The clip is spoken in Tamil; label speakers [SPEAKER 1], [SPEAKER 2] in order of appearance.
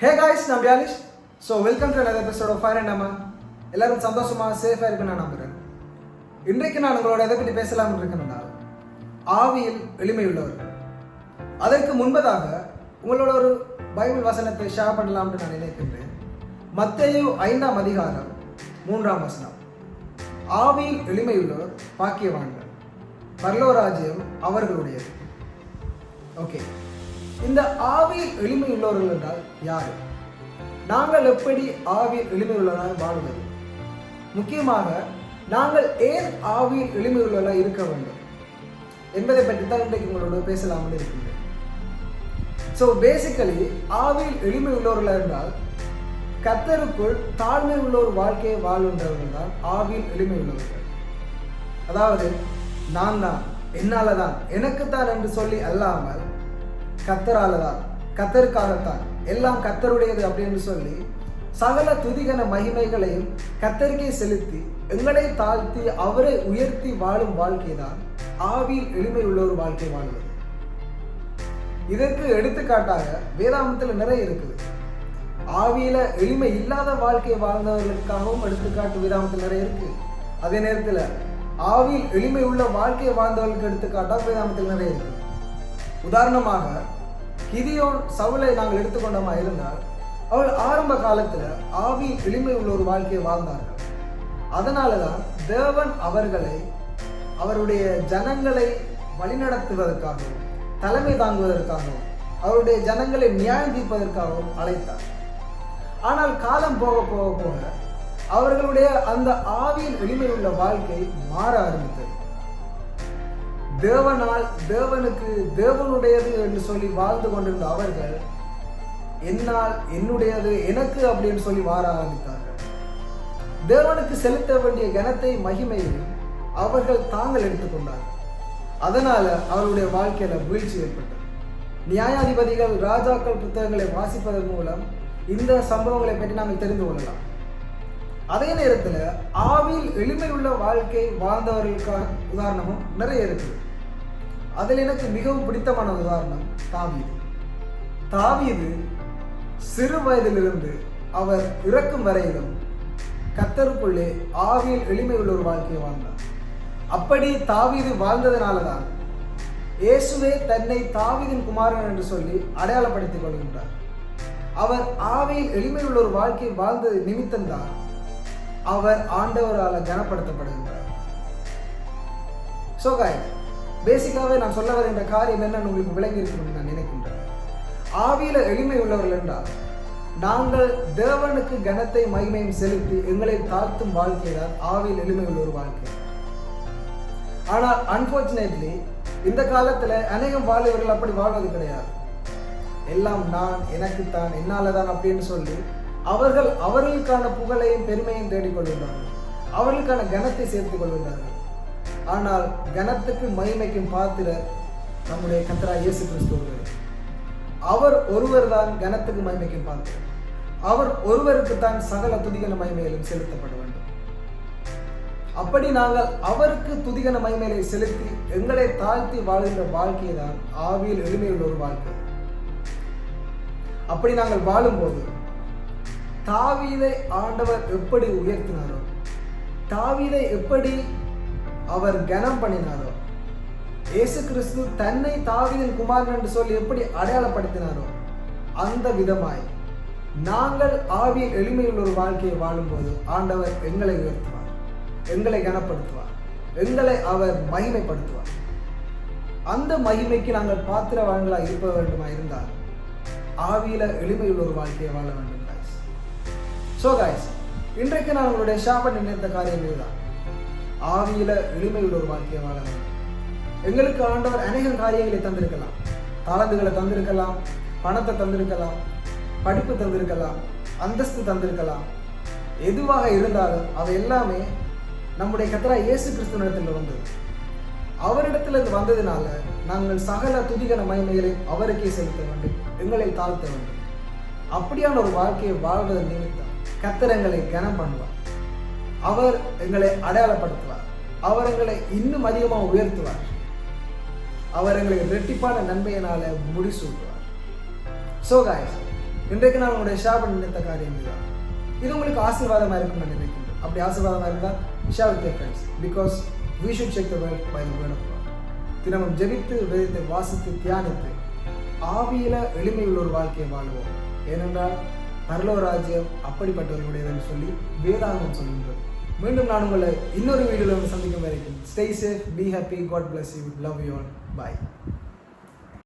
[SPEAKER 1] ஹே காய்ஸ் நான் பியாலிஷ் so welcome to another episode of fire and எல்லாரும் சந்தோஷமாக சேஃபாக இருக்குன்னு நான் நம்புகிறேன் இன்றைக்கு நான் உங்களோட எதை பற்றி பேசலாம்னு இருக்கேன்னா ஆவியில் எளிமையுள்ளவர்கள் அதற்கு முன்பதாக உங்களோட ஒரு பைபிள் வசனத்தை ஷேர் பண்ணலாம்னு நான் நினைக்கின்றேன். மத்தேயு ஐந்தாம் அதிகாரம் மூன்றாம் வசனம். ஆவியில் எளிமையுள்ளவர் பாக்கியவான்கள். பரலோராஜ்யம் அவர்களுடையது. ஓகே இந்த ஆவியில் எளிமை உள்ளவர்கள் என்றால் யார்? நாங்கள் எப்படி ஆவியில் எளிமை உள்ளவர்களாக வாழ்வது? முக்கியமாக நாங்கள் ஏன் ஆவியில் எளிமை உள்ளவர்களாக இருக்க வேண்டும்? என்பதை பற்றி தான் இன்றைக்கு உங்களோட பேசலாம்னு இருக்கின்றேன். ஸோ பேசிக்கலி ஆவியில் எளிமை உள்ளவர்கள் என்றால் கத்தருக்குள் தாழ்மை உள்ள ஒரு வாழ்க்கையை வாழ்கின்றவர்கள் தான் ஆவியில் எளிமை உள்ளவர்கள் அதாவது நான் தான் என்னால் தான் எனக்குத்தான் என்று சொல்லி அல்லாமல் கத்தராலதான். கத்தருக்காகத்தான். எல்லாம் கத்தருடையது அப்படின்னு சொல்லி சகல துதிகன மகிமைகளையும் கத்தருக்கே செலுத்தி எங்களை தாழ்த்தி அவரை உயர்த்தி வாழும் வாழ்க்கை தான் ஆவியில் எளிமை உள்ள ஒரு வாழ்க்கை வாழ்வது. இதற்கு எடுத்துக்காட்டாக வேதாந்தத்தில் நிறைய இருக்குது. ஆவியில எளிமை இல்லாத வாழ்க்கை வாழ்ந்தவர்களுக்காகவும் எடுத்துக்காட்டு வேதாந்தத்தில் நிறைய இருக்கு. அதே நேரத்தில் ஆவியில் எளிமை உள்ள வாழ்க்கையை வாழ்ந்தவர்களுக்கு எடுத்துக்காட்டாக வேதாந்தத்தில் நிறைய இருக்குது உதாரணமாக கிதியோன் சவுலை நாங்கள் எடுத்துக்கொண்டோமா இருந்தால் அவள் ஆரம்ப காலத்தில் ஆவி எளிமை உள்ள ஒரு வாழ்க்கையை வாழ்ந்தார்கள். அதனால தான் தேவன் அவர்களை அவருடைய ஜனங்களை வழிநடத்துவதற்காகவும் தலைமை தாங்குவதற்காகவும் அவருடைய ஜனங்களை நியாயம் தீர்ப்பதற்காகவும் அழைத்தார். ஆனால் காலம் போக போக போக அவர்களுடைய அந்த ஆவியில் எளிமை உள்ள வாழ்க்கை மாற ஆரம்பித்தது. தேவனால் தேவனுக்கு தேவனுடையது என்று சொல்லி வாழ்ந்து கொண்டிருந்த அவர்கள் என்னால் என்னுடையது எனக்கு அப்படின்னு சொல்லி வாழ ஆரம்பித்தார்கள். தேவனுக்கு செலுத்த வேண்டிய கனத்தை மகிமையில் அவர்கள் தாங்கள் எடுத்துக்கொண்டார்கள். அதனால அவருடைய வாழ்க்கையில வீழ்ச்சி ஏற்பட்டது. நியாயாதிபதிகள் ராஜாக்கள் புத்தகங்களை வாசிப்பதன் மூலம் இந்த சம்பவங்களை பற்றி நாங்கள் தெரிந்து கொள்ளலாம். அதே நேரத்தில் ஆவில் எளிமையுள்ள வாழ்க்கை வாழ்ந்தவர்களுக்கான உதாரணமும் நிறைய இருக்குது. அதில் எனக்கு மிகவும் பிடித்தமான உதாரணம் தாவீது. தாவீது சிறு வயதிலிருந்து அவர் இறக்கும் வரையிலும் கத்தருக்குள்ளே ஆவியில் எளிமை உள்ள ஒரு வாழ்க்கையை வாழ்ந்தார். அப்படி தாவீது வாழ்ந்ததினால தான் இயேசுவே தன்னை தாவீதின் குமாரன் என்று சொல்லி அடையாளப்படுத்திக் கொள்கின்றார். அவர் ஆவியில் எளிமை உள்ள ஒரு வாழ்க்கை வாழ்ந்த நிமித்தம்தான் அவர் ஆண்டவரால் கனப்படுத்தப்படுகின்றார். சோகாய் பேசிக்காகவே நான் சொல்ல வர இந்த காரியம் என்னன்னு உங்களுக்கு விளங்கி இருக்கணும்னு நான் நினைக்கின்றேன். ஆவியில எளிமை உள்ளவர்கள் என்றால் நாங்கள் தேவனுக்கு கனத்தை மகிமையும் செலுத்தி எங்களை தாழ்த்தும் வாழ்க்கை தான் ஆவியில் எளிமை உள்ள ஒரு வாழ்க்கை. ஆனால் அன்பார்ச்சுனேட்லி இந்த காலத்துல அநேகம் வாலிபர்கள் அப்படி வாழ்வது கிடையாது. எல்லாம் நான் எனக்குத்தான் என்னால தான் அப்படின்னு சொல்லி அவர்கள் அவர்களுக்கான புகழையும் பெருமையும் தேடிக்கொள்கின்றார்கள் அவர்களுக்கான கனத்தை சேர்த்துக் கொள்கின்றார்கள். ஆனால் கனத்துக்கு மகிமைக்கும் பாத்திரர் நம்முடைய கத்தரா இயேசு கிறிஸ்து அவர் ஒருவர் தான் கனத்துக்கு மகிமைக்கும் பாத்திரர். அவர் ஒருவருக்கு தான் சகல துதிகன மகிமையிலும் செலுத்தப்பட வேண்டும். அப்படி நாங்கள் அவருக்கு துதிகன மகிமையை செலுத்தி எங்களை தாழ்த்தி வாழ்கின்ற வாழ்க்கை தான் ஆவியில் எளிமையுள்ள ஒரு வாழ்க்கை. அப்படி நாங்கள் வாழும்போது தாவீதை ஆண்டவர் எப்படி உயர்த்தினாரோ தாவீதை எப்படி அவர் கனம் பண்ணினாரோ? இயேசு கிறிஸ்து தன்னை தாவியின் குமாரன் என்று சொல்லி எப்படி அடையாளப்படுத்தினாரோ அந்த விதமாய் நாங்கள் ஆவியில் எளிமையுள்ள ஒரு வாழ்க்கையை வாழும்போது ஆண்டவர் எங்களை உயர்த்துவார் எங்களை கனப்படுத்துவார் எங்களை அவர் மகிமைப்படுத்துவார். அந்த மகிமைக்கு நாங்கள் பாத்திர பாத்திரவான்களாக இருக்க வேண்டுமா இருந்தால் ஆவியில எளிமையுள்ள ஒரு வாழ்க்கையை வாழ வேண்டும் காய்ஸ் ஸோ காய்ஸ் இன்றைக்கு நான் உங்களுடைய ஷாப்பை நினைத்த காரியங்கள் தான் ஆவியில எளிமையுள்ள ஒரு வாழ்க்கையை வாழ வேண்டும். எங்களுக்கு ஆண்டவர் அநேக காரியங்களை தந்திருக்கலாம். தாளந்துகளை தந்திருக்கலாம் பணத்தை தந்திருக்கலாம் படிப்பு தந்திருக்கலாம் அந்தஸ்து தந்திருக்கலாம். எதுவாக இருந்தாலும் அவை எல்லாமே நம்முடைய கத்தரா இயேசு கிறிஸ்துவனிடத்தில் வந்தது. அவரிடத்தில் இது வந்ததுனால நாங்கள் சகல துதிகன மகிமைகளை அவருக்கே செலுத்த வேண்டும் எங்களை தாழ்த்த வேண்டும். அப்படியான ஒரு வாழ்க்கையை வாழ்வதன் நிமித்தம் கத்திரங்களை கனம் பண்ணுவார் அவர் எங்களை அடையாளப்படுத்துவார். அவர் எங்களை இன்னும் அதிகமாக உயர்த்துவார். அவர் எங்களை ரெட்டிப்பான நன்மையினால முடிசூட்டுவார். ஸோ காய்ஸ் இன்றைக்கு நான் உங்களுடைய ஷேர் பண்ண நினைத்த காரியம் இதுதான். இது உங்களுக்கு ஆசீர்வாதமாக இருக்கும் நான் நினைக்கிறேன் அப்படி ஆசீர்வாதமாக இருந்தால் share with friends because we should check the world by word தினமும் ஜெபித்து வேதத்தை வாசித்து தியானித்து ஆவியில எளிமையுள்ள ஒரு வாழ்க்கையை வாழ்வோம். ஏனென்றால் பரலோ ராஜ்யம் அப்படிப்பட்டவர்களுடையதுன்னு சொல்லி வேதாந்தம் சொல்கின்றது. மீண்டும் நான் உங்களை இன்னொரு வீடியோவில் சந்திக்கும் வரைக்கும் stay safe be happy God bless you love you all bye